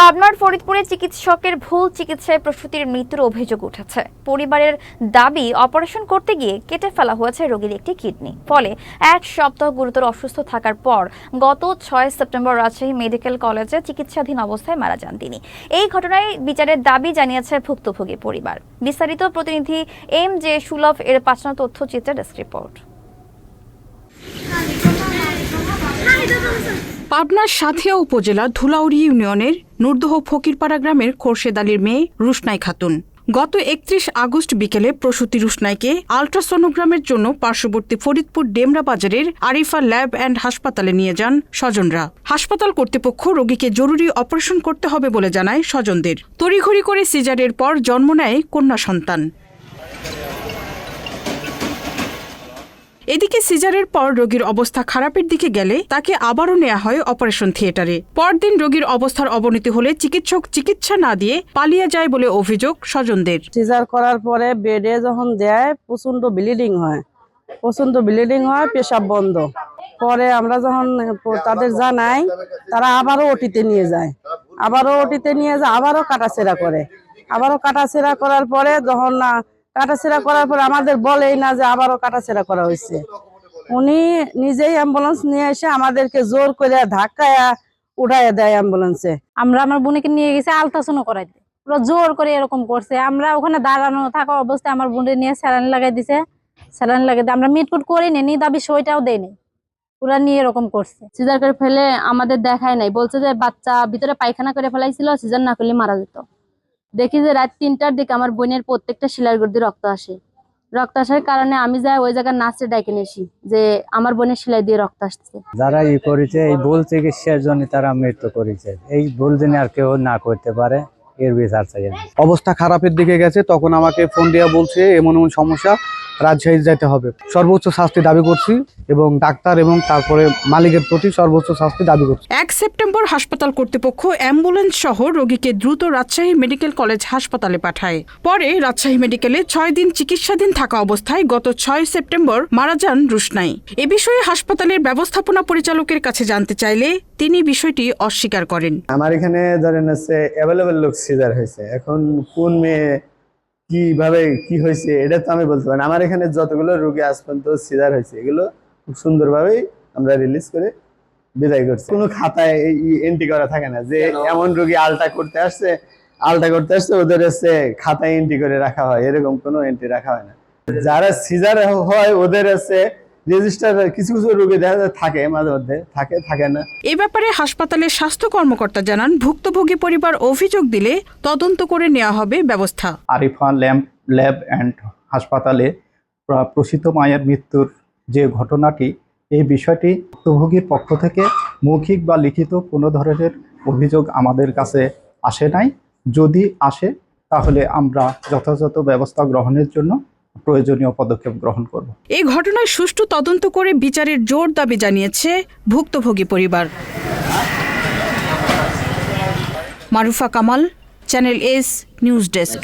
পাবনার ফরিদপুরে চিকিৎসকের ভুল চিকিৎসায় প্রসূতির মৃত্যুর অভিযোগ উঠেছে। পরিবারের দাবি, অপারেশন করতে গিয়ে কেটে ফেলা হয়েছে রোগীর একটি কিডনি। ফলে এক সপ্তাহ গুরুতর অসুস্থ থাকার পর গত ছয় সেপ্টেম্বর রাজশাহী মেডিকেল কলেজে চিকিৎসাধীন অবস্থায় মারা যান তিনি। এই ঘটনায় বিচারের দাবি জানিয়েছে ভুক্তভোগী পরিবার। বিস্তারিত প্রতিনিধি এম জে সুলভ এর পাঁচনা তথ্যচিত্রের ডেস্ক রিপোর্ট। পাবনার সাথিয়া উপজেলা ধুলাউড়ি ইউনিয়নের নুরদহ ফকিরপাড়া গ্রামের খোরশেদ আলীর মেয়ে রুশনাই খাতুন। গত একত্রিশ আগস্ট বিকেলে প্রসূতি রুশনাইকে আলট্রাসোনোগ্রামের জন্য পার্শ্ববর্তী ফরিদপুর ডেমরা বাজারের আরিফা ল্যাব অ্যান্ড হাসপাতালে নিয়ে যান স্বজনরা। হাসপাতাল কর্তৃপক্ষ রোগীকে জরুরি অপারেশন করতে হবে বলে জানায় স্বজনদের। তড়িঘড়ি করে সিজারের পর জন্ম নেয় কন্যা সন্তান। এদিকে সিজারের পর রোগীর অবস্থা খারাপের দিকে গেলে তাকে আবারও নেওয়া হয় অপারেশন থিয়েটারে। পরদিন রোগীর অবস্থার অবনতি হলে চিকিৎসক চিকিৎসা না দিয়ে পালিয়ে যায় বলে অভিযোগ স্বজনদের। সিজার করার পরে বেডে যখন দেয় প্রচণ্ড ব্লিডিং হয়। প্রচণ্ড ব্লিডিং হয়, পেশাব বন্ধ। পরে আমরা যখন তাদের জানাই, তারা আবারও ওটিতে নিয়ে যায়। আবারও ওটিতে নিয়ে যায়, আবারও কাটাছেড়া করে। আবারও কাটাছেড়া করার পরে যখন কাটাছেড়া করার পর আমাদের বলেই না যে আবারও কাটাছেড়া করা হয়েছে। উনি নিজেই অ্যাম্বুলেন্স নিয়ে এসে আমাদেরকে জোর করে ধাক্কায়া উঠাইয়া দেয় অ্যাম্বুলেন্সে। আমরা আমার বোনকে নিয়ে গেছি আলট্রাসাউন্ড করাইতে। পুরো জোর করে এরকম করছে। আমরা ওখানে দাঁড়ানো থাকা অবস্থায় আমার বোনের নিয়ে স্যালাইন লাগাই দিছে। স্যালাইন লাগাই দিয়ে আমরা মিটকুট করিনি নি দাবি সইটাও দেয়নি পুরা নিয়ে এরকম করছে। সিজার করে ফেলে আমাদের দেখায় নাই। বলছে যে বাচ্চা ভিতরে পায়খানা করে ফেলাইছিল সিজার না করলে মারা যেত। দেখি যে রাত তিনটার দিকে আমার বোনের প্রত্যেকটা শিলার গর্দি রক্ত আসে। রক্ত আসার কারণে আমি যাই ওই জায়গার নাচে ডাকে নিয়েছি যে আমার বোনের সেলাই দিয়ে রক্ত আসছে। যারা ই করেছে এই ভুল চিকিৎসার জন্য তারা মৃত্যু করেছে। এই ভুল জন্য আর কেউ না করতে পারে এর বিচার চাই অবস্থা খারাপের দিকে গেছে তখন আমাকে ফোন দেওয়া বলছে এমন এমন সমস্যা। রাজশাহী যেতে হবে। সর্বোচ্চ শাস্তি দাবি করছি এবং ডাক্তার এবং তারপরে মালিকের প্রতি সর্বোচ্চ শাস্তি দাবি করছি। এক সেপ্টেম্বর হাসপাতাল কর্তৃপক্ষ অ্যাম্বুলেন্স সহ রোগীকে দ্রুত রাজশাহী মেডিকেল কলেজ হাসপাতালে পাঠায়। পরে রাজশাহী মেডিকেলে ছয় দিন চিকিৎসাধীন থাকা অবস্থায় গত ছয় সেপ্টেম্বর মারা যান রুশনাই। এ বিষয়ে হাসপাতালের ব্যবস্থাপনা পরিচালকের কাছে জানতে চাইলে তিনি বিষয়টি অস্বীকার করেন। আমার এখানে ধরেন আছে অ্যাভেলেবেল লোক সিজার হয়েছে। এখন কোন মেয়ে কীভাবে কি হয়েছে এটা তো আমি বলতে পারি আমার এখানে যতগুলো রোগী আজ পর্যন্ত সিজার হয়েছে এগুলো খুব সুন্দরভাবেই আমরা রিলিজ করে বিদায় করছি। কোনো খাতায় এন্ট্রি করা থাকে না যে এমন রোগী আলটা করতে আসছে আলটা করতে আসছে ওদের হচ্ছে খাতায় এন্ট্রি করে রাখা হয় এরকম কোনো এন্ট্রি রাখা হয় না। যারা সিজার হয় ওদের হচ্ছে রেজিস্টার কিছু কিছু রোগী দেখা যায় থাকে মাঝে মধ্যে থাকে থাকে না। এ ব্যাপারে হাসপাতালের স্বাস্থ্য কর্মকর্তা জানান ভুক্তভোগী পরিবার অভিযোগ দিলে তদন্ত করে নেওয়া হবে ব্যবস্থা। আরিফা ল্যাম্প ল্যাব অ্যান্ড হাসপাতালে প্র- প্রসূত মায়ের মৃত্যুর যে ঘটনাটি এই বিষয়টি ভুক্তভোগীর পক্ষ থেকে মৌখিক বা লিখিত কোনো ধরনের অভিযোগ আমাদের কাছে আসে নাই। যদি আসে তাহলে আমরা যথাযথ ব্যবস্থা গ্রহণের জন্য প্রয়োজনীয় পদক্ষেপ গ্রহণ করব। এই ঘটনায় সুষ্ঠু তদন্ত করে বিচারের জোর দাবি জানিয়েছে ভুক্তভোগী পরিবার। Marufa Kamal, channel S, news desk.